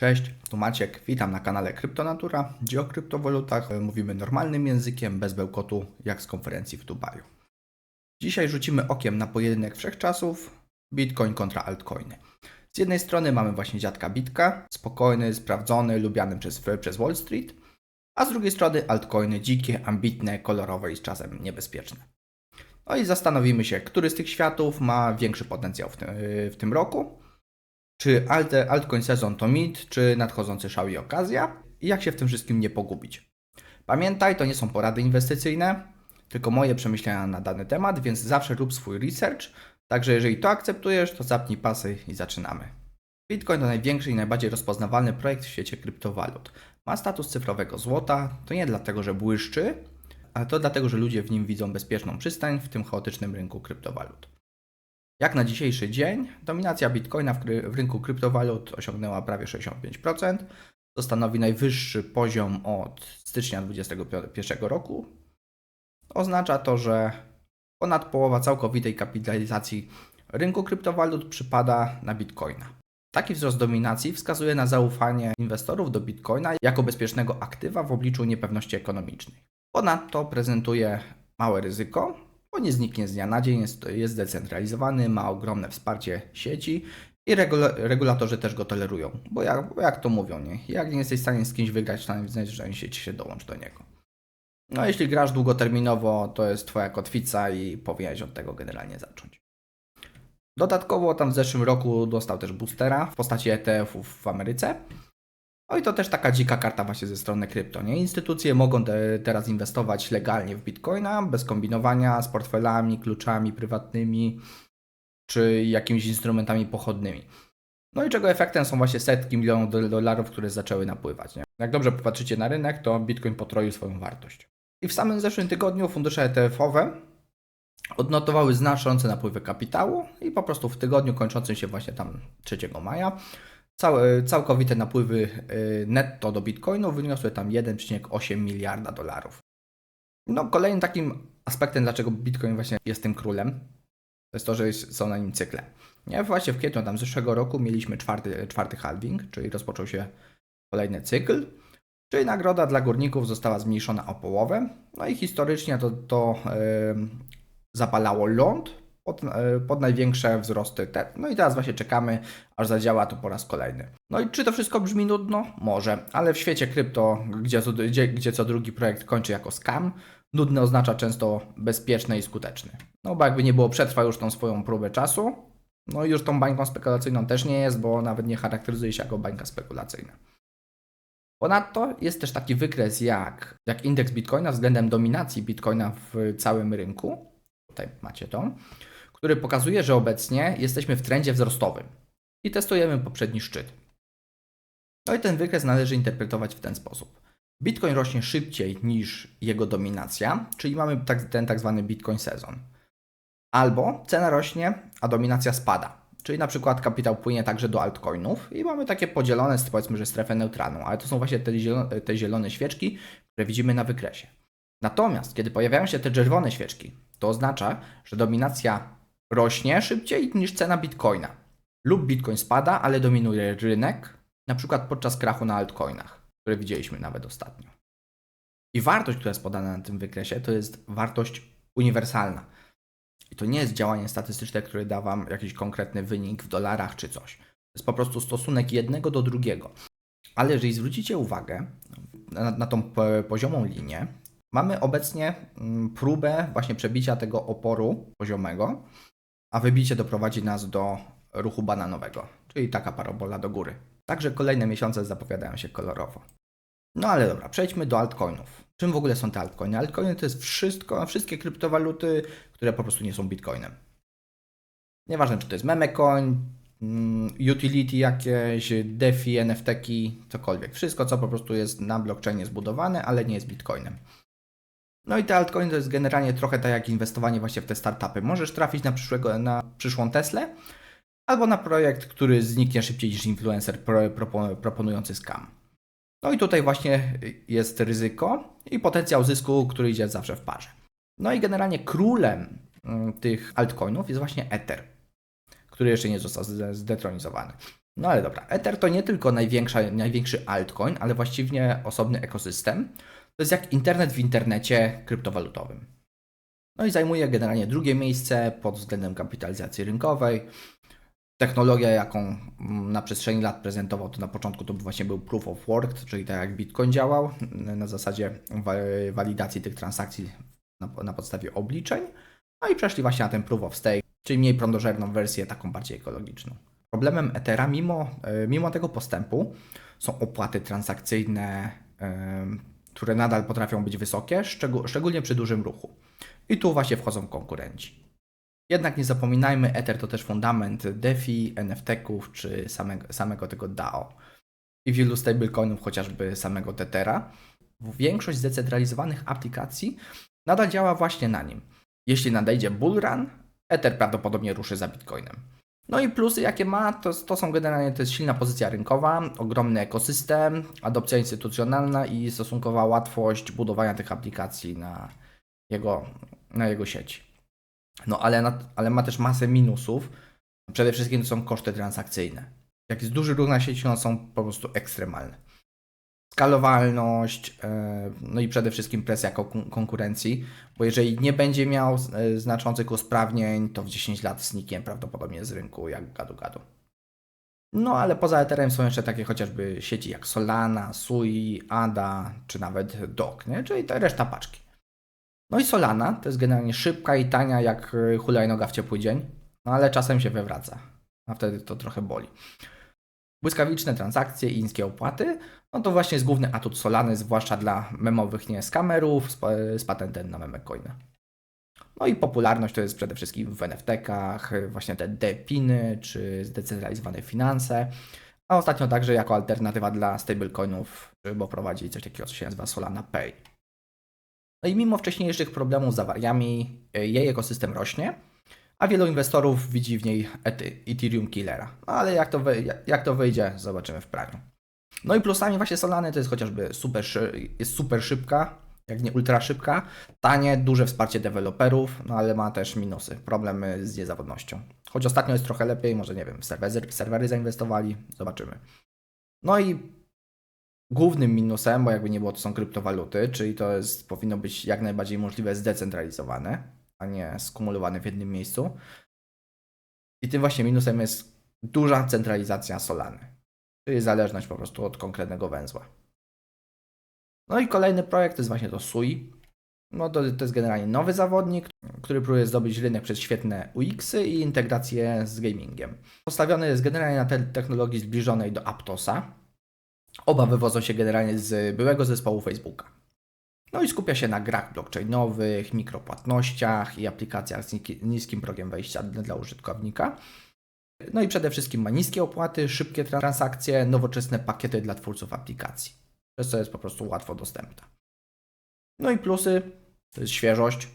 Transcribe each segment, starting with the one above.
Cześć, tu Maciek, witam na kanale Kryptonatura, gdzie o kryptowalutach mówimy normalnym językiem, bez bełkotu, jak z konferencji w Dubaju. Dzisiaj rzucimy okiem na pojedynek wszechczasów Bitcoin kontra altcoiny. Z jednej strony mamy właśnie dziadka Bitka, spokojny, sprawdzony, lubiany przez, przez Wall Street, a z drugiej strony altcoiny dzikie, ambitne, kolorowe i z czasem niebezpieczne. No i zastanowimy się, który z tych światów ma większy potencjał w tym, w tym roku czy alt, altcoin sezon to mit, czy nadchodzący szał i okazja? I jak się w tym wszystkim nie pogubić? Pamiętaj, to nie są porady inwestycyjne, tylko moje przemyślenia na dany temat, więc zawsze rób swój research. Także jeżeli to akceptujesz, to zapnij pasy i zaczynamy. Bitcoin to największy i najbardziej rozpoznawalny projekt w świecie kryptowalut. Ma status cyfrowego złota, to nie dlatego, że błyszczy, ale to dlatego, że ludzie w nim widzą bezpieczną przystań w tym chaotycznym rynku kryptowalut. Jak na dzisiejszy dzień, dominacja bitcoina w, w, rynku kryptowalut osiągnęła prawie 65%. To stanowi najwyższy poziom od stycznia 2021 roku. Oznacza to, że ponad połowa całkowitej kapitalizacji rynku kryptowalut przypada na bitcoina. Taki wzrost dominacji wskazuje na zaufanie inwestorów do bitcoina jako bezpiecznego aktywa w obliczu niepewności ekonomicznej. Ponadto prezentuje małe ryzyko, bo nie zniknie z dnia na dzień, jest, jest zdecentralizowany, ma ogromne wsparcie sieci i regula, regulatorzy też go tolerują, bo jak, bo jak to mówią, nie? jak nie jesteś w stanie z kimś wygrać, to najwyżej sieci się dołącz do niego. No jeśli grasz długoterminowo, to jest twoja kotwica i powinieneś od tego generalnie zacząć. Dodatkowo tam w zeszłym roku dostał też boostera w postaci ETF-ów w Ameryce, no i to też taka dzika karta właśnie ze strony krypto. Nie? Instytucje mogą te, teraz inwestować legalnie w bitcoina, bez kombinowania z portfelami, kluczami prywatnymi czy jakimiś instrumentami pochodnymi. No i czego efektem są właśnie setki milionów dolarów, które zaczęły napływać. Nie? Jak dobrze popatrzycie na rynek, to bitcoin potroił swoją wartość. I w samym zeszłym tygodniu fundusze ETF-owe odnotowały znaczące napływy kapitału i po prostu w tygodniu kończącym się właśnie tam 3 maja Całe, całkowite napływy y, netto do bitcoinu wyniosły tam 1,8 miliarda dolarów. No, kolejnym takim aspektem, dlaczego bitcoin właśnie jest tym królem, to jest to, że są na nim cykle. Nie? Właśnie w kwietniu tam zeszłego roku mieliśmy czwarty, czwarty halving, czyli rozpoczął się kolejny cykl, czyli nagroda dla górników została zmniejszona o połowę. No i historycznie to, to yy, zapalało ląd, pod, e, pod największe wzrosty. Te. No i teraz właśnie czekamy, aż zadziała to po raz kolejny. No i czy to wszystko brzmi nudno? Może, ale w świecie krypto, gdzie, gdzie, gdzie co drugi projekt kończy jako scam, nudny oznacza często bezpieczny i skuteczny. No bo jakby nie było, przetrwa już tą swoją próbę czasu, no i już tą bańką spekulacyjną też nie jest, bo nawet nie charakteryzuje się jako bańka spekulacyjna. Ponadto jest też taki wykres jak, jak indeks Bitcoina względem dominacji Bitcoina w całym rynku. Tutaj macie to który pokazuje, że obecnie jesteśmy w trendzie wzrostowym i testujemy poprzedni szczyt. No i ten wykres należy interpretować w ten sposób. Bitcoin rośnie szybciej niż jego dominacja, czyli mamy tak, ten tak zwany Bitcoin sezon. Albo cena rośnie, a dominacja spada. Czyli na przykład kapitał płynie także do altcoinów i mamy takie podzielone, powiedzmy, że strefę neutralną, ale to są właśnie te zielone, te zielone świeczki, które widzimy na wykresie. Natomiast kiedy pojawiają się te czerwone świeczki, to oznacza, że dominacja rośnie szybciej niż cena bitcoina. Lub bitcoin spada, ale dominuje rynek, na przykład podczas krachu na altcoinach, które widzieliśmy nawet ostatnio. I wartość, która jest podana na tym wykresie, to jest wartość uniwersalna. I to nie jest działanie statystyczne, które da Wam jakiś konkretny wynik w dolarach czy coś. To jest po prostu stosunek jednego do drugiego. Ale jeżeli zwrócicie uwagę na, na tą poziomą linię, mamy obecnie mm, próbę właśnie przebicia tego oporu poziomego, a wybicie doprowadzi nas do ruchu bananowego, czyli taka parabola do góry. Także kolejne miesiące zapowiadają się kolorowo. No ale dobra, przejdźmy do altcoinów. Czym w ogóle są te altcoiny? Altcoiny to jest wszystko, wszystkie kryptowaluty, które po prostu nie są bitcoinem. Nieważne, czy to jest memecoin, mm, utility jakieś, DeFi, NFT-ki, cokolwiek. Wszystko, co po prostu jest na blockchainie zbudowane, ale nie jest bitcoinem. No i te altcoiny to jest generalnie trochę tak jak inwestowanie właśnie w te startupy. Możesz trafić na, przyszłego, na przyszłą Teslę albo na projekt, który zniknie szybciej niż influencer proponujący scam. No i tutaj właśnie jest ryzyko i potencjał zysku, który idzie zawsze w parze. No i generalnie królem mm, tych altcoinów jest właśnie Ether, który jeszcze nie został zdetronizowany. No ale dobra, Ether to nie tylko największa, największy altcoin, ale właściwie osobny ekosystem. To jest jak internet w internecie kryptowalutowym. No i zajmuje generalnie drugie miejsce pod względem kapitalizacji rynkowej. Technologia, jaką na przestrzeni lat prezentował, to na początku to właśnie był proof of work, czyli tak jak Bitcoin działał, na zasadzie wa- walidacji tych transakcji na, podstawie obliczeń. No i przeszli właśnie na ten proof of stake, czyli mniej prądożerną wersję, taką bardziej ekologiczną. Problemem Ethera, mimo, e, mimo tego postępu, są opłaty transakcyjne, które nadal potrafią być wysokie, szczegó- szczególnie przy dużym ruchu. I tu właśnie wchodzą konkurenci. Jednak nie zapominajmy, Ether to też fundament DeFi, NFT-ków czy samego, samego tego DAO. I wielu stablecoinów, chociażby samego Tethera. Większość zdecentralizowanych aplikacji nadal działa właśnie na nim. Jeśli nadejdzie bull run, Ether prawdopodobnie ruszy za Bitcoinem. No i plusy, jakie ma, to, to są generalnie to jest silna pozycja rynkowa, ogromny ekosystem, adopcja instytucjonalna i stosunkowa łatwość budowania tych aplikacji na jego, na jego sieci. No ale, ale ma też masę minusów. Przede wszystkim to są koszty transakcyjne. Jak jest duży ruch na sieci, one są po prostu ekstremalne. Skalowalność, e, no i przede wszystkim presja kon- konkurencji, bo jeżeli nie będzie miał e, znaczących usprawnień, to w 10 lat zniknie prawdopodobnie z rynku jak gadu-gadu. No ale poza Etherem są jeszcze takie chociażby sieci jak Solana, Sui, ADA, czy nawet DOC, nie? czyli ta reszta paczki. No i Solana to jest generalnie szybka i tania jak hulajnoga w ciepły dzień, no ale czasem się wywraca, a wtedy to trochę boli. Błyskawiczne transakcje i niskie opłaty, no to właśnie jest główny atut Solany, zwłaszcza dla memowych nie skamerów z, z patentem na memecoina. No i popularność to jest przede wszystkim w NFT-kach, właśnie te DePiny czy zdecentralizowane finanse, a ostatnio także jako alternatywa dla stablecoinów, bo prowadzi coś takiego, co się nazywa Solana Pay. No i mimo wcześniejszych problemów z awariami, y, jej ekosystem rośnie, a wielu inwestorów widzi w niej Ethereum killera. No ale jak to, jak- to wyjdzie, zobaczymy w praniu. No i plusami właśnie Solany to jest chociażby super, jest super szybka, jak nie ultra szybka, tanie, duże wsparcie deweloperów, no ale ma też minusy, problemy z niezawodnością. Choć ostatnio jest trochę lepiej, może nie wiem, serwery, serwery zainwestowali, zobaczymy. No i głównym minusem, bo jakby nie było, to są kryptowaluty, czyli to jest, powinno być jak najbardziej możliwe zdecentralizowane, a nie skumulowane w jednym miejscu. I tym właśnie minusem jest duża centralizacja Solany, czyli zależność po prostu od konkretnego węzła. No i kolejny projekt to jest właśnie to SUI. No to, to jest generalnie nowy zawodnik, który próbuje zdobyć rynek przez świetne UX-y i integrację z gamingiem. Postawiony jest generalnie na te technologii zbliżonej do Aptosa. Oba wywodzą się generalnie z byłego zespołu Facebooka. No i skupia się na grach blockchainowych, mikropłatnościach i aplikacjach z niskim progiem wejścia dla użytkownika. No i przede wszystkim ma niskie opłaty, szybkie transakcje, nowoczesne pakiety dla twórców aplikacji. Przez co jest po prostu łatwo dostępna. No i plusy to jest świeżość,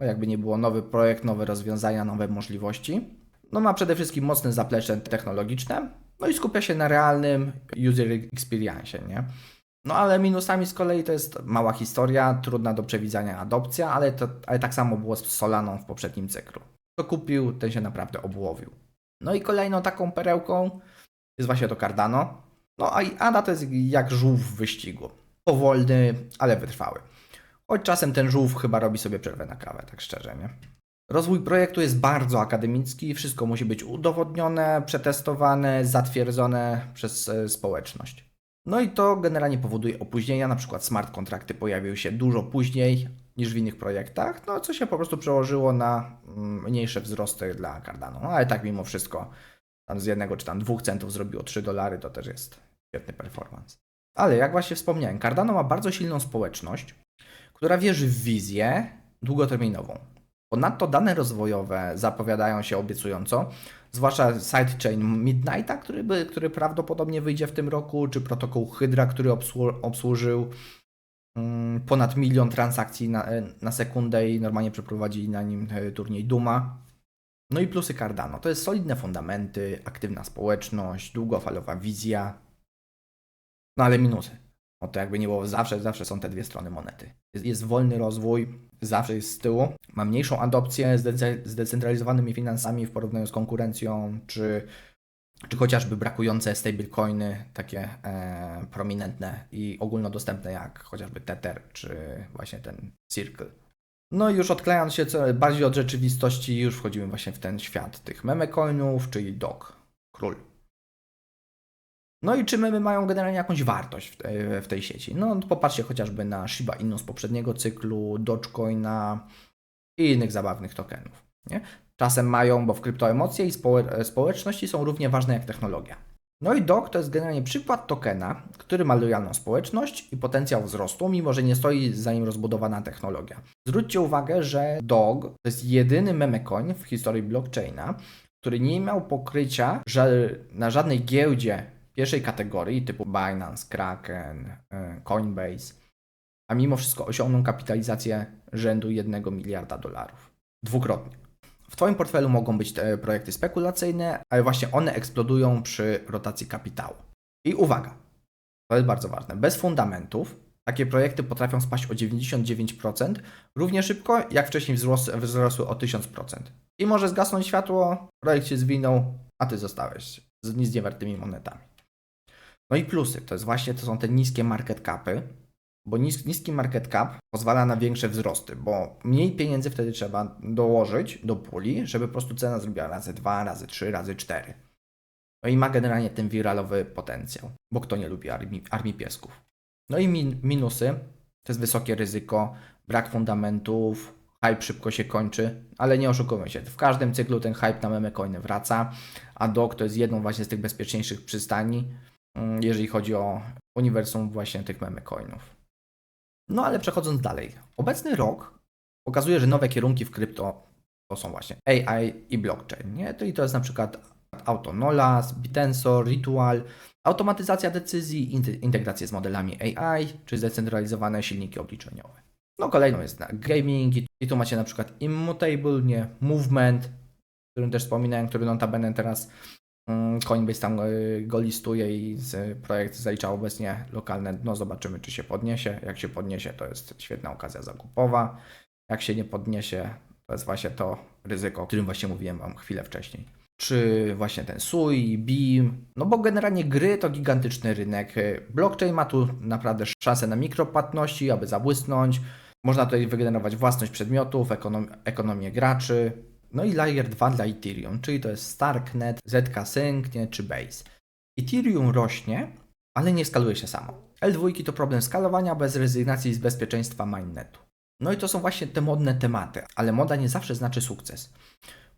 jakby nie było nowy projekt, nowe rozwiązania, nowe możliwości. No ma przede wszystkim mocne zaplecze technologiczne, no i skupia się na realnym user experience, nie? No ale minusami z kolei to jest mała historia, trudna do przewidzenia adopcja, ale, to, ale tak samo było z Solaną w poprzednim cyklu. Kto kupił, ten się naprawdę obłowił. No i kolejną taką perełką jest właśnie to Cardano. No a Ada to jest jak żółw w wyścigu. Powolny, ale wytrwały. Choć czasem ten żółw chyba robi sobie przerwę na kawę, tak szczerze, nie? Rozwój projektu jest bardzo akademicki, wszystko musi być udowodnione, przetestowane, zatwierdzone przez e, społeczność. No i to generalnie powoduje opóźnienia, na przykład smart kontrakty pojawiły się dużo później niż w innych projektach, no co się po prostu przełożyło na mm, mniejsze wzrosty dla Cardano. No ale tak mimo wszystko tam z jednego czy tam dwóch centów zrobiło 3 dolary, to też jest świetny performance. Ale jak właśnie wspomniałem, Cardano ma bardzo silną społeczność, która wierzy w wizję długoterminową. Ponadto dane rozwojowe zapowiadają się obiecująco, zwłaszcza sidechain Midnighta, który, by, który prawdopodobnie wyjdzie w tym roku, czy protokół Hydra, który obsłu- obsłużył mm, ponad milion transakcji na, na sekundę i normalnie przeprowadzili na nim e, turniej Duma. No i plusy Cardano. To jest solidne fundamenty, aktywna społeczność, długofalowa wizja. No ale minusy. No to jakby nie było, zawsze, zawsze są te dwie strony monety. Jest, jest wolny rozwój, zawsze jest z tyłu. Ma mniejszą adopcję z dece- zdecentralizowanymi finansami w porównaniu z konkurencją, czy czy chociażby brakujące stablecoiny, takie e, prominentne i ogólnodostępne jak chociażby Tether czy właśnie ten Circle. No i już odklejając się bardziej od rzeczywistości, już wchodzimy właśnie w ten świat tych memecoinów, czyli DOG, król. No i czy memy mają generalnie jakąś wartość w, te, w tej sieci? No popatrzcie chociażby na Shiba Inu z poprzedniego cyklu, Dogecoina i innych zabawnych tokenów. Nie? Czasem mają, bo w kryptoemocje i społe- społeczności są równie ważne jak technologia. No i DOG to jest generalnie przykład tokena, który ma lojalną społeczność i potencjał wzrostu, mimo że nie stoi za nim rozbudowana technologia. Zwróćcie uwagę, że DOG to jest jedyny memecoin w historii blockchaina, który nie miał pokrycia że na żadnej giełdzie pierwszej kategorii typu Binance, Kraken, y, Coinbase, a mimo wszystko osiągnął kapitalizację rzędu 1 miliarda dolarów. Dwukrotnie. W Twoim portfelu mogą być te projekty spekulacyjne, ale właśnie one eksplodują przy rotacji kapitału. I uwaga, to jest bardzo ważne. Bez fundamentów takie projekty potrafią spaść o 99% równie szybko, jak wcześniej wzros wzrosły o 1000%. I może zgasnąć światło, projekt się zwinął, a ty zostałeś z nic niewartymi monetami. No i plusy, to jest właśnie, to są te niskie market capy, bo nis, niski market cap pozwala na większe wzrosty, bo mniej pieniędzy wtedy trzeba dołożyć do puli, żeby po prostu cena zrobiła razy 2, razy 3, razy 4. No i ma generalnie ten wiralowy potencjał, bo kto nie lubi armii, armii piesków. No i min, minusy to jest wysokie ryzyko, brak fundamentów, hype szybko się kończy, ale nie oszukujmy się, w każdym cyklu ten hype na meme coiny wraca, a DOG to jest jedną właśnie z tych bezpieczniejszych przystani, jeżeli chodzi o uniwersum właśnie tych meme coinów. No ale przechodząc dalej. Obecny rok pokazuje, że nowe kierunki w krypto to są właśnie AI i blockchain. Nie? To, i to jest na przykład Autonolas, Bitensor, Ritual, automatyzacja decyzji, integracje z modelami AI czy zdecentralizowane silniki obliczeniowe. No kolejną jest gaming i tu macie na przykład Immutable, nie? Movement, o którym też wspominałem, który notabene teraz Mm, Coinbase tam y, go listuje i projekt zalicza obecnie lokalne dno. Zobaczymy, czy się podniesie. Jak się podniesie, to jest świetna okazja zakupowa. Jak się nie podniesie, to jest właśnie to ryzyko, o którym właśnie mówiłem Wam chwilę wcześniej. Czy właśnie ten SUI, BIM, no bo generalnie gry to gigantyczny rynek. Blockchain ma tu naprawdę szansę na mikropłatności, aby zabłysnąć. Można tutaj wygenerować własność przedmiotów, ekonom ekonomię graczy, no i layer 2 dla Ethereum, czyli to jest Starknet, ZK Sync nie, czy Base. Ethereum rośnie, ale nie skaluje się samo. L2 to problem skalowania bez rezygnacji z bezpieczeństwa mainnetu. No i to są właśnie te modne tematy, ale moda nie zawsze znaczy sukces.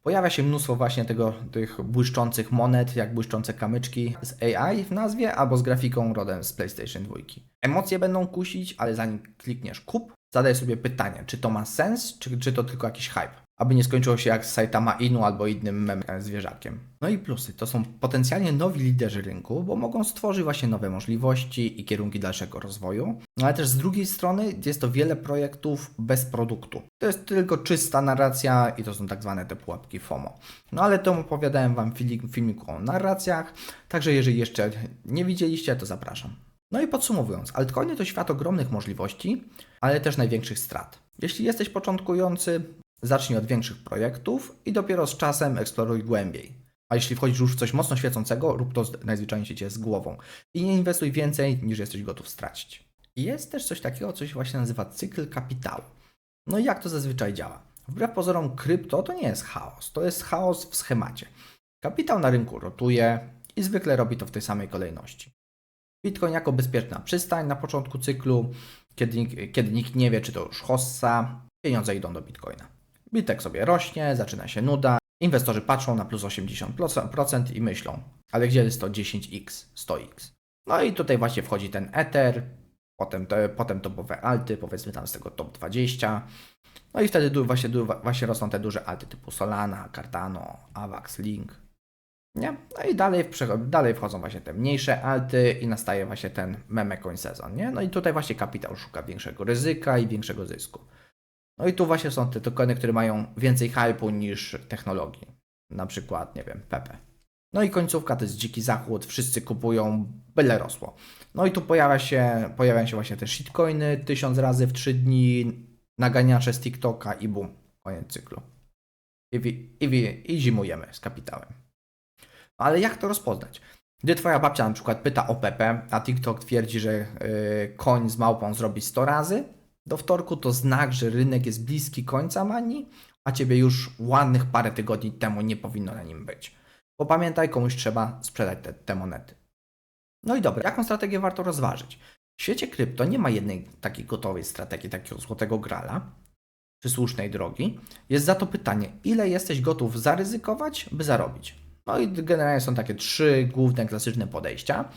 Pojawia się mnóstwo właśnie tego, tych błyszczących monet, jak błyszczące kamyczki z AI w nazwie, albo z grafiką rodem z PlayStation 2. Emocje będą kusić, ale zanim klikniesz kup, zadaj sobie pytanie, czy to ma sens, czy, czy to tylko jakiś hype aby nie skończyło się jak z Saitama Inu albo innym mem zwierzakiem. No i plusy to są potencjalnie nowi liderzy rynku, bo mogą stworzyć właśnie nowe możliwości i kierunki dalszego rozwoju. No ale też z drugiej strony jest to wiele projektów bez produktu. To jest tylko czysta narracja i to są tak zwane te pułapki FOMO. No ale to opowiadałem Wam w filmiku o narracjach, także jeżeli jeszcze nie widzieliście, to zapraszam. No i podsumowując, altcoiny to świat ogromnych możliwości, ale też największych strat. Jeśli jesteś początkujący, Zacznij od większych projektów i dopiero z czasem eksploruj głębiej. A jeśli wchodzisz już w coś mocno świecącego, rób to najzwyczajniej się z głową. I nie inwestuj więcej niż jesteś gotów stracić. Jest też coś takiego, co się właśnie nazywa cykl kapitału. No i jak to zazwyczaj działa? Wbrew pozorom krypto to nie jest chaos, to jest chaos w schemacie. Kapitał na rynku rotuje i zwykle robi to w tej samej kolejności. Bitcoin jako bezpieczna przystań na początku cyklu, kiedy, kiedy nikt nie wie, czy to już hossa, pieniądze idą do Bitcoina. Bitek sobie rośnie, zaczyna się nuda. Inwestorzy patrzą na plus 80% i myślą, ale gdzie jest to 10x, 100x? No i tutaj właśnie wchodzi ten Ether, potem, te, potem topowe alty, powiedzmy tam z tego top 20. No i wtedy właśnie, właśnie rosną te duże alty typu Solana, Cardano, Avax, Link. Nie? No i dalej, dalej wchodzą właśnie te mniejsze alty i nastaje właśnie ten meme coin sezon. Nie? No i tutaj właśnie kapitał szuka większego ryzyka i większego zysku. No i tu właśnie są te tokeny, które mają więcej hypu niż technologii. Na przykład, nie wiem, Pepe. No i końcówka to jest dziki zachód, wszyscy kupują, byle rosło. No i tu pojawia się, pojawiają się właśnie te shitcoiny tysiąc razy w trzy dni, naganiacze z TikToka i bum, koniec cyklu. I, i, i, i zimujemy z kapitałem. Ale jak to rozpoznać? Gdy twoja babcia na przykład pyta o Pepe, a TikTok twierdzi, że yy, koń z małpą zrobi 100 razy do wtorku, to znak, że rynek jest bliski końca manii, a ciebie już ładnych parę tygodni temu nie powinno na nim być. Bo pamiętaj, komuś trzeba sprzedać te, te monety. No i dobra, jaką strategię warto rozważyć? W świecie krypto nie ma jednej takiej gotowej strategii, takiego złotego grala, czy słusznej drogi. Jest za to pytanie, ile jesteś gotów zaryzykować, by zarobić? No i generalnie są takie trzy główne, klasyczne podejścia.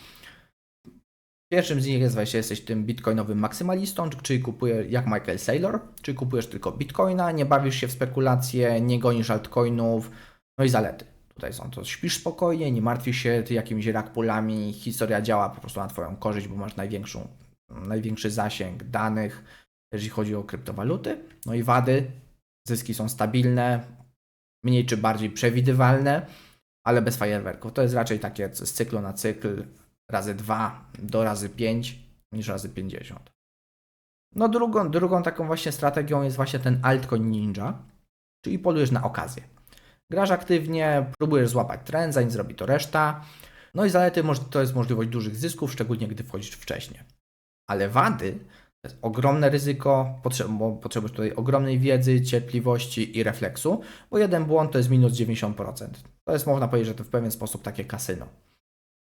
Pierwszym z nich jest właśnie, jesteś tym bitcoinowym maksymalistą, czyli kupujesz jak Michael Saylor, czyli kupujesz tylko bitcoina, nie bawisz się w spekulacje, nie gonisz altcoinów, no i zalety. Tutaj są to, śpisz spokojnie, nie martwisz się jakimiś rakpulami, historia działa po prostu na Twoją korzyść, bo masz największą, największy zasięg danych, jeżeli chodzi o kryptowaluty. No i wady, zyski są stabilne, mniej czy bardziej przewidywalne, ale bez fajerwerków. To jest raczej takie z cyklu na cykl, razy 2 do razy 5 niż razy 50. No drugą, drugą taką właśnie strategią jest właśnie ten altcoin ninja, czyli polujesz na okazję. Grasz aktywnie, próbujesz złapać trend, zanim zrobi to reszta. No i zalety to jest możliwość dużych zysków, szczególnie gdy wchodzisz wcześniej. Ale wady to jest ogromne ryzyko, bo potrzebujesz tutaj ogromnej wiedzy, cierpliwości i refleksu, bo jeden błąd to jest minus 90%. To jest można powiedzieć, że to w pewien sposób takie kasyno.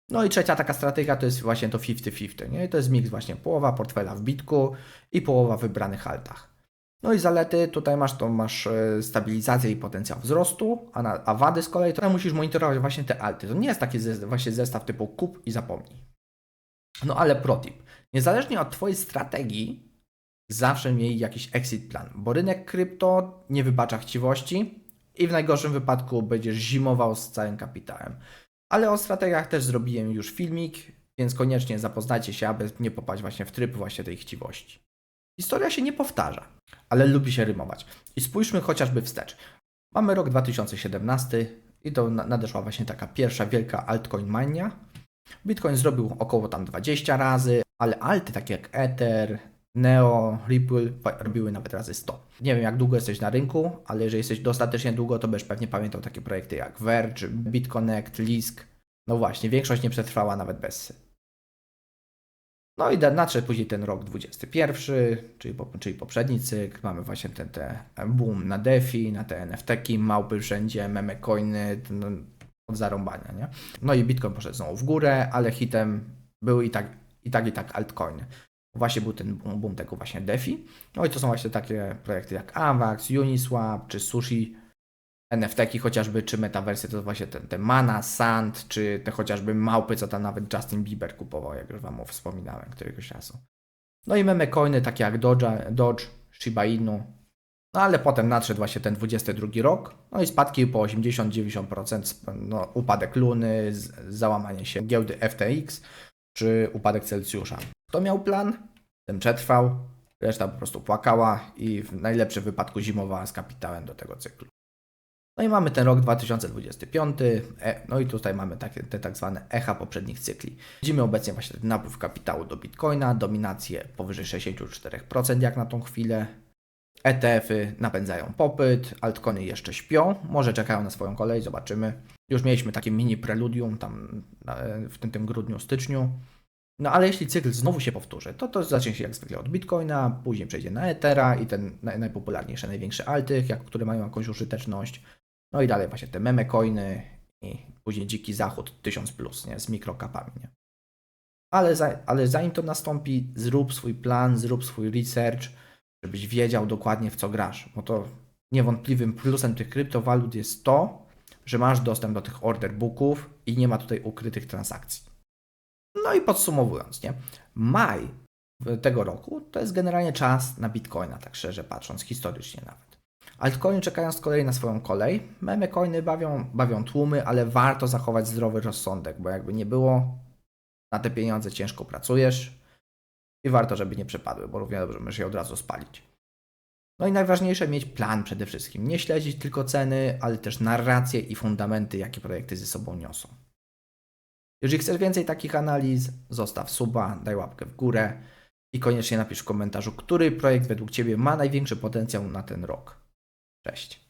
No i trzecia taka strategia to jest właśnie to 50-50, nie? to jest miks właśnie połowa portfela w bitku i połowa w wybranych altach. No i zalety, tutaj masz to masz e, stabilizację i potencjał wzrostu, a, na, a wady z kolei to musisz monitorować właśnie te alty. To nie jest taki właśnie zestaw typu kup i zapomnij. No ale protip. Niezależnie od Twojej strategii, zawsze miej jakiś exit plan, bo rynek krypto nie wybacza chciwości i w najgorszym wypadku będziesz zimował z całym kapitałem. Ale o strategiach też zrobiłem już filmik, więc koniecznie zapoznajcie się, aby nie popaść właśnie w tryb właśnie tej chciwości. Historia się nie powtarza, ale lubi się rymować. I spójrzmy chociażby wstecz. Mamy rok 2017 i to nadeszła właśnie taka pierwsza wielka altcoin mania. Bitcoin zrobił około tam 20 razy, ale alty takie jak Ether, Neo, Ripple robiły nawet razy 100. Nie wiem jak długo jesteś na rynku, ale jeżeli jesteś dostatecznie długo, to będziesz pewnie pamiętał takie projekty jak Verge, BitConnect, Lisk. No właśnie, większość nie przetrwała nawet bez no i nadszedł później ten rok 21, czyli, czyli poprzedni cykl. Mamy właśnie ten, ten boom na DeFi, na te NFT-ki, małpy wszędzie, meme coiny, od zarąbania, nie? No i Bitcoin poszedł znowu w górę, ale hitem był i tak i tak, i tak altcoiny. Właśnie był ten boom, boom tego właśnie DeFi. No i to są właśnie takie projekty jak Avax, Uniswap czy Sushi, NFT-ki chociażby, czy metawersy, to właśnie te, te Mana, Sand, czy te chociażby małpy, co tam nawet Justin Bieber kupował, jak już Wam wspominałem któregoś razu. No i meme coiny takie jak Dodge, Dodge Shiba Inu. No ale potem nadszedł właśnie ten 22 rok, no i spadki po 80-90%, no, upadek Luny, załamanie się giełdy FTX, czy upadek Celsjusza. Kto miał plan? Ten przetrwał, reszta po prostu płakała i w najlepszym wypadku zimowała z kapitałem do tego cyklu. No i mamy ten rok 2025, e, no i tutaj mamy takie, te tak zwane echa poprzednich cykli. Widzimy obecnie właśnie napływ kapitału do Bitcoina, dominację powyżej 64% jak na tą chwilę. ETF-y napędzają popyt, altcoiny jeszcze śpią, może czekają na swoją kolej, zobaczymy. Już mieliśmy takie mini preludium tam w tym, tym grudniu, styczniu. No ale jeśli cykl znowu się powtórzy, to to zacznie się jak zwykle od Bitcoina, później przejdzie na Ethera i ten najpopularniejsze, największe alty, jak, które mają jakąś użyteczność. No i dalej właśnie te meme coiny i później dziki zachód 1000 plus, nie? Z mikrokapami, nie? Ale, za, ale zanim to nastąpi, zrób swój plan, zrób swój research, żebyś wiedział dokładnie w co grasz. Bo to niewątpliwym plusem tych kryptowalut jest to, że masz dostęp do tych order booków i nie ma tutaj ukrytych transakcji. No i podsumowując, nie? Maj tego roku to jest generalnie czas na Bitcoina, tak szczerze patrząc, historycznie nawet. Altcoiny czekają z kolei na swoją kolej. Meme coiny bawią, bawią tłumy, ale warto zachować zdrowy rozsądek, bo jakby nie było, na te pieniądze ciężko pracujesz i warto, żeby nie przepadły, bo równie dobrze możesz je od razu spalić. No i najważniejsze mieć plan przede wszystkim. Nie śledzić tylko ceny, ale też narracje i fundamenty, jakie projekty ze sobą niosą. Jeżeli chcesz więcej takich analiz, zostaw suba, daj łapkę w górę i koniecznie napisz w komentarzu, który projekt według Ciebie ma największy potencjał na ten rok. Cześć.